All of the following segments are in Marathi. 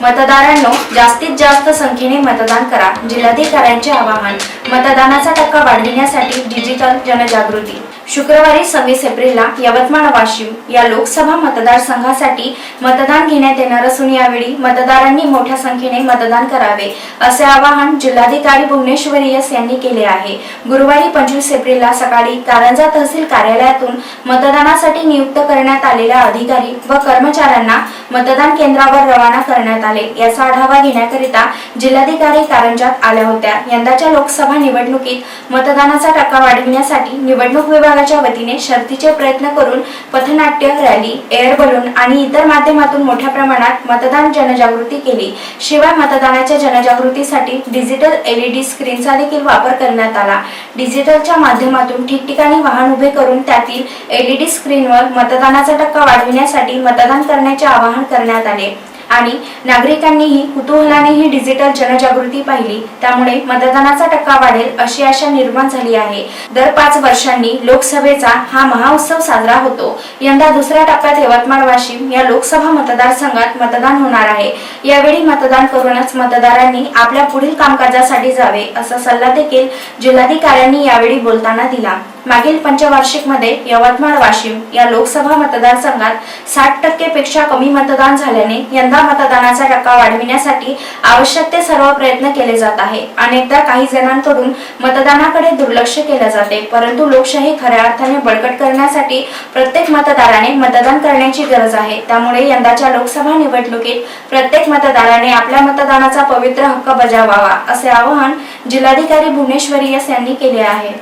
मतदारांनो जास्तीत जास्त संख्येने मतदान करा. जिल्हाधिकाऱ्यांचे आवाहन मतदानाचा टक्का वाढविण्यासाठी डिजिटल जनजागृती. शुक्रवारी सव्वीस एप्रिलला यवतमाळ वाशिम या लोकसभा मतदारसंघासाठी मतदान घेण्यात येणार असून यावेळी मतदारांनी मोठ्या संख्येने मतदान करावे असे आवाहन जिल्हाधिकारी भुवनेश्वर एस यांनी केले आहे. गुरुवारी पंचवीस एप्रिलला सकाळी कारंजा तहसील कार्यालयातून मतदानासाठी नियुक्त करण्यात आलेल्या अधिकारी व कर्मचाऱ्यांना मतदान केंद्रावर रवाना करण्यात आले. याचा आढावा घेण्याकरिता जिल्हाधिकारी कारंजात आल्या होत्या. यंदाच्या लोकसभा निवडणुकीत मतदानाचा टक्का वाढविण्यासाठी निवडणूक विभागाच्या वतीने शर्थीचे प्रयत्न करून पथनाट्य रॅली एअर बलून आणि इतर माध्यमातून मोठ्या प्रमाणात मतदान जनजागृती केली. शिवाय मतदानाच्या जनजागृतीसाठी डिजिटल एलईडी स्क्रीनचा देखील वापर करण्यात आला. डिजिटलच्या माध्यमातून ठिकठिकाणी वाहन उभे करून त्यातील एलईडी स्क्रीनवर मतदानाचा टक्का वाढविण्यासाठी मतदान करण्याचे आवाहन करण्यात आले. आणि नागरिकांनीही कुतूहलाने ही डिजिटल जनजागृती पाहिली. त्यामुळे मतदानाचा टक्का वाढेल अशी आशा निर्माण झाली आहे. दर पाच वर्षांनी लोकसभेचा हा महाउत्सव साजरा होतो. यंदा दुसऱ्या टप्प्यात यवतमाळ वाशिम या लोकसभा मतदारसंघात मतदान होणार आहे. यावेळी मतदान करूनच मतदारांनी आपल्या पुढील कामकाजासाठी जावे असा सल्ला देखील जिल्हाधिकाऱ्यांनी यावेळी बोलताना दिला. मागील पंचवार्षिकमध्ये यवतमाळ वाशिम या लोकसभा मतदारसंघात साठ टक्के पेक्षा कमी मतदान झाल्याने यंदा मतदानाचा टक्का वाढविण्यासाठी आवश्यक ते सर्व प्रयत्न केले जात आहे. अनेकदा काही जणांकडून मतदानाकडे दुर्लक्ष केले जाते परंतु लोकशाही खऱ्या अर्थाने बळकट करण्यासाठी प्रत्येक मतदाराने मतदान करण्याची गरज आहे. त्यामुळे यंदाच्या लोकसभा निवडणुकीत प्रत्येक मतदाराने आपल्या मतदानाचा पवित्र हक्क बजावावा असे आवाहन जिल्हाधिकारी भुवनेश्वरी यस यांनी केले आहे.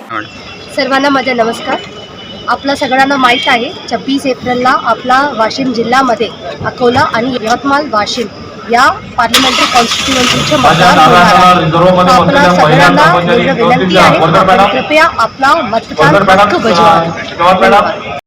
सर्वांना माझा नमस्कार. आपलं सगळ्यांना माहीत आहे छब्बीस एप्रिलला आपला वाशिम जिल्ह्यामध्ये अकोला आणि यवतमाळ वाशिम या पार्लमेंटरी कॉन्स्टिट्युएन्सीचे मतदान होणार आहे. आपला सगळ्यांना एवढं विनंती आहे. कृपया आपला मतदान हक्क बजावा.